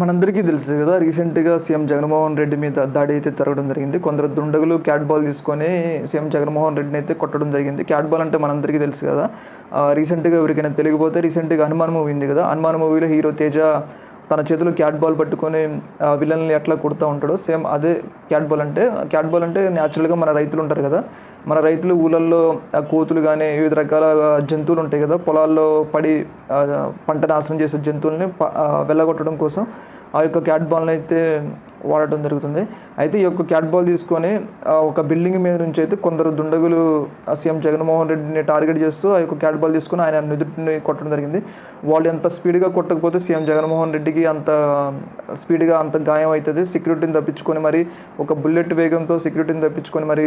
మనందరికీ తెలుసు కదా రీసెంట్గా సీఎం జగన్మోహన్ రెడ్డి మీద దాడి అయితే జరగడం జరిగింది. కొందరు దుండగులు క్యాట్ బాల్ తీసుకొని సీఎం జగన్మోహన్ రెడ్డిని అయితే కొట్టడం జరిగింది. క్యాట్ బాల్ అంటే మనందరికీ తెలుసు కదా. రీసెంట్గా ఎవరికైనా తెలియకపోతే రీసెంట్గా హనుమాన్ మూవీ ఉంది కదా. హనుమాన్ మూవీలో హీరో తేజ తన చేతిలో క్యాట్ బాల్ పట్టుకొని విలన్లు విలన్ని ఎట్లా కొడుతూ ఉంటాడో సేమ్ అదే క్యాట్ బాల్ అంటే క్యాట్ బాల్ అంటే న్యాచురల్గా మన రైతులు ఉంటారు కదా. మన రైతులు ఊళ్ళల్లో ఆ కోతులు కానీ వివిధ రకాల జంతువులు ఉంటాయి కదా. పొలాల్లో పడి పంట నాశనం చేసే జంతువుల్ని వెళ్ళగొట్టడం కోసం ఆ యొక్క క్యాట్ బాల్ని అయితే వాడటం జరుగుతుంది. అయితే ఈ యొక్క క్యాట్ బాల్ తీసుకొని ఆ, ఒక బిల్డింగ్ మీద నుంచి అయితే కొందరు దుండగులు ఆ సీఎం జగన్మోహన్ రెడ్డిని టార్గెట్ చేస్తూ ఆ యొక్క క్యాట్ బాల్ తీసుకొని ఆయన నుదుటిని కొట్టడం జరిగింది. వాళ్ళు ఎంత స్పీడ్గా కొట్టకపోతే సీఎం జగన్మోహన్ రెడ్డికి అంత స్పీడ్గా అంత గాయం అవుతుంది. సెక్యూరిటీని తప్పించుకొని మరి ఒక బుల్లెట్ వేగంతో సెక్యూరిటీని తప్పించుకొని మరి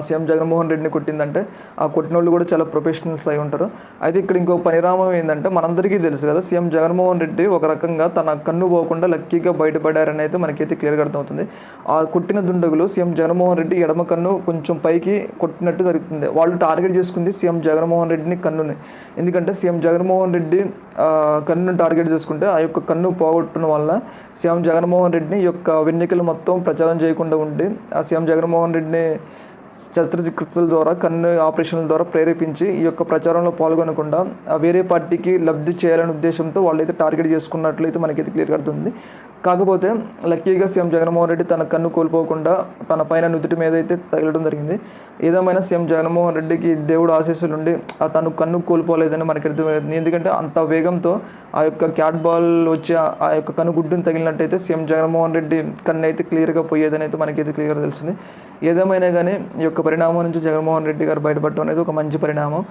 సీఎం జగన్మోహన్ రెడ్డిని కొట్టిందంటే ఆ కొట్టిన వాళ్ళు కూడా చాలా ప్రొఫెషనల్స్ అయి ఉంటారు. అయితే ఇక్కడ ఇంకో పరిణామం ఏంటంటే మనందరికీ తెలుసు కదా సీఎం జగన్మోహన్ రెడ్డి ఒక రకంగా తన కన్ను పోకుండా లక్కీగా బయటపడారని అయితే మనకైతే క్లియర్గా అర్థమవుతుంది. ఆ కొట్టిన దుండగులు సీఎం జగన్మోహన్ రెడ్డి ఎడమ కన్ను కొంచెం పైకి కొట్టినట్టు జరుగుతుంది. వాళ్ళు టార్గెట్ చేసుకుంది సీఎం జగన్మోహన్ రెడ్డిని కన్నుని. ఎందుకంటే సీఎం జగన్మోహన్ రెడ్డి ఆ, కన్నును టార్గెట్ చేసుకుంటే ఆ యొక్క కన్ను పోగొట్టడం వల్ల సీఎం జగన్మోహన్ రెడ్డిని యొక్క వెన్నికలు మొత్తం ప్రచారం చేయకుండా ఉండి ఆ సీఎం జగన్మోహన్ రెడ్డిని శస్త్రచికిత్సల ద్వారా కన్ను ఆపరేషన్ల ద్వారా ప్రేరేపించి ఈ యొక్క ప్రచారంలో పాల్గొనకుండా వేరే పార్టీకి లబ్ధి చేయాలనే ఉద్దేశంతో వాళ్ళైతే టార్గెట్ చేసుకున్నట్లయితే మనకైతే క్లియర్ కడుతుంది కాకపోతే లక్కీగా సీఎం జగన్మోహన్ రెడ్డి తన కన్ను కోల్పోకుండా తన పైన నుదుటి మీద అయితే తగలడం జరిగింది. ఏదేమైనా సీఎం జగన్మోహన్ రెడ్డికి దేవుడు ఆశీస్సులు ఉండి ఆ తను కన్ను కోల్పోలేదని మనకి అర్థమవుతుంది ఎందుకంటే అంత వేగంతో ఆ యొక్క క్యాట్ బాల్ వచ్చి ఆ- యొక్క కన్ను గుడ్డును తగిలినట్టయితే సీఎం జగన్మోహన్ రెడ్డి కన్ను అయితే క్లియర్గా పోయేదని అయితే మనకైతే క్లియర్గా తెలిసింది ఏదేమైనా కానీ ఈ యొక్క పరిణామం నుంచి జగన్మోహన్ రెడ్డి గారు బయటపడటం అనేది ఒక మంచి పరిణామం.